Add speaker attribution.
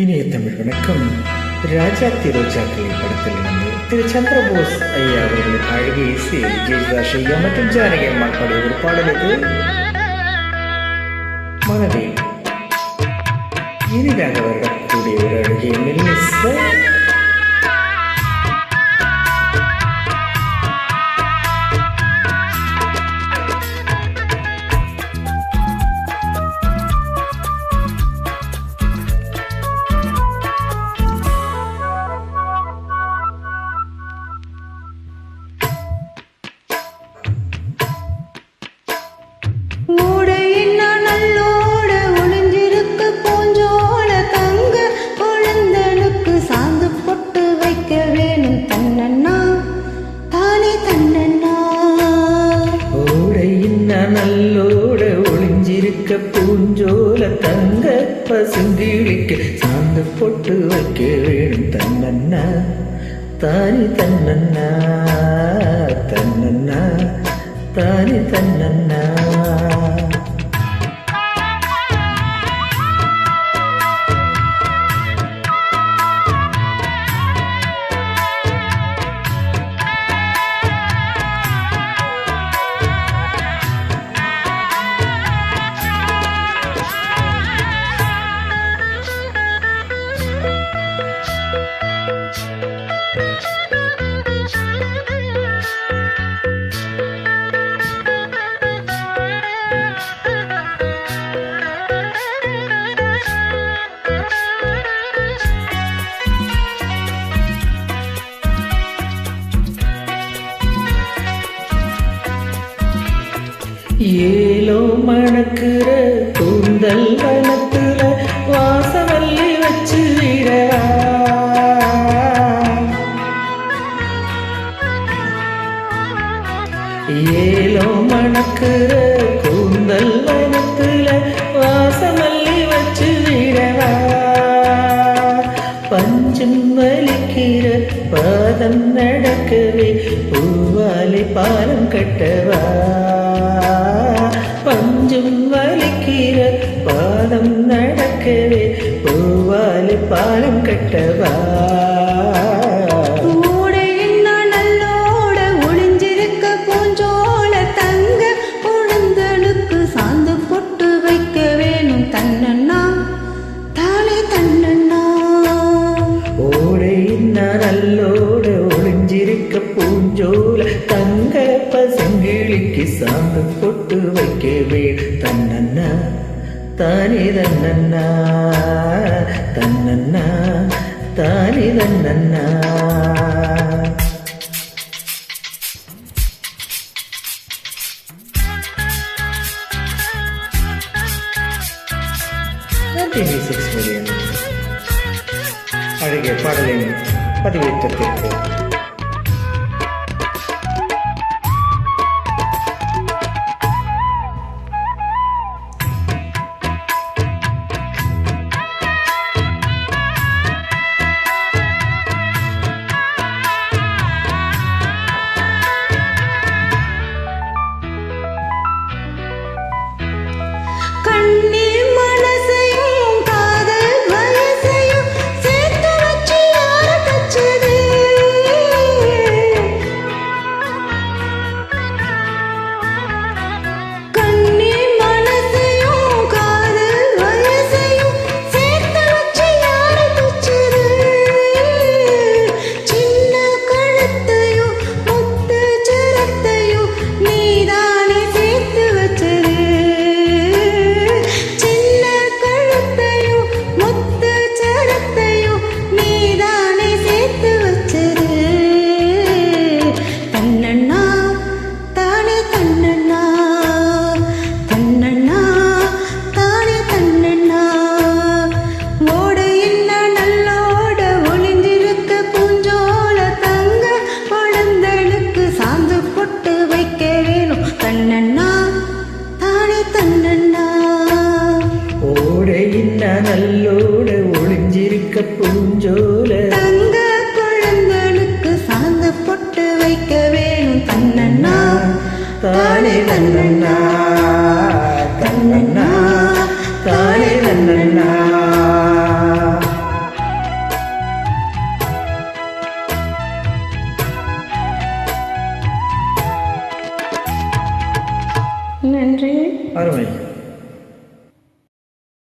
Speaker 1: இனிய தமிழ் வணக்கம். ராஜா திரோஜாக்களை படத்தில் இருந்து திரு சந்திரபோஸ் ஐயா அவர்களின் அழகிய இசை ஜெயதாஸ் ஐயா மற்றும் ஜானகி அம்மா பாடிய ஒரு பாடல் இது. மனதை இனிதாக வரக்கூடிய ஒரு அழகிய மெல்லிசை.
Speaker 2: ஒளிஞ்சிருக்க பூஞ்சோல தங்க பசுங்கிழிக்க சாந்து பொட்டு வைக்க வேணும் தன்னண்ணா. தானி தன்னண்ணா
Speaker 1: தன்னண்ணா. தானி தன்னண்ணா. ஏலோ மணக்குற கூந்தல் வனத்துல வாசவல்லி வச்சு விடவா. ஏலோ மணக்குற கூந்தல் வனத்துல வாசமல்லி வச்சு விடவா. பஞ்சம் வலிக்கிற பாதம் நடக்கவே பூவாலை பாலம் கட்டவா. பஞ்சம் வலிக்கிற பாதம் நடக்கவே பூவாலை பாலம் கட்டவா?
Speaker 2: நல்லோட ஒளிஞ்சிருக்க பூஞ்சோல தங்க குழந்தனுக்கு சாந்து பொட்டு வைக்க தானே தன்னண்ணா தன்னண்ணா தானே தன்னண்ணா
Speaker 1: சிக்ஸ் மில்லியன் அழகிய பாடலின் பதிவேற்றத்திற்கு கல்லோட ஒளிஞ்சிருக்க பூஞ்சோல. தங்க குழந்தனுக்கு சாந்த பொட்டு வைக்க வேணும் கண்ணண்ணா தானே
Speaker 2: கண்ணண்ணா கண்ணண்ணா தானே கண்ணண்ணா நன்றி.
Speaker 1: அருமை.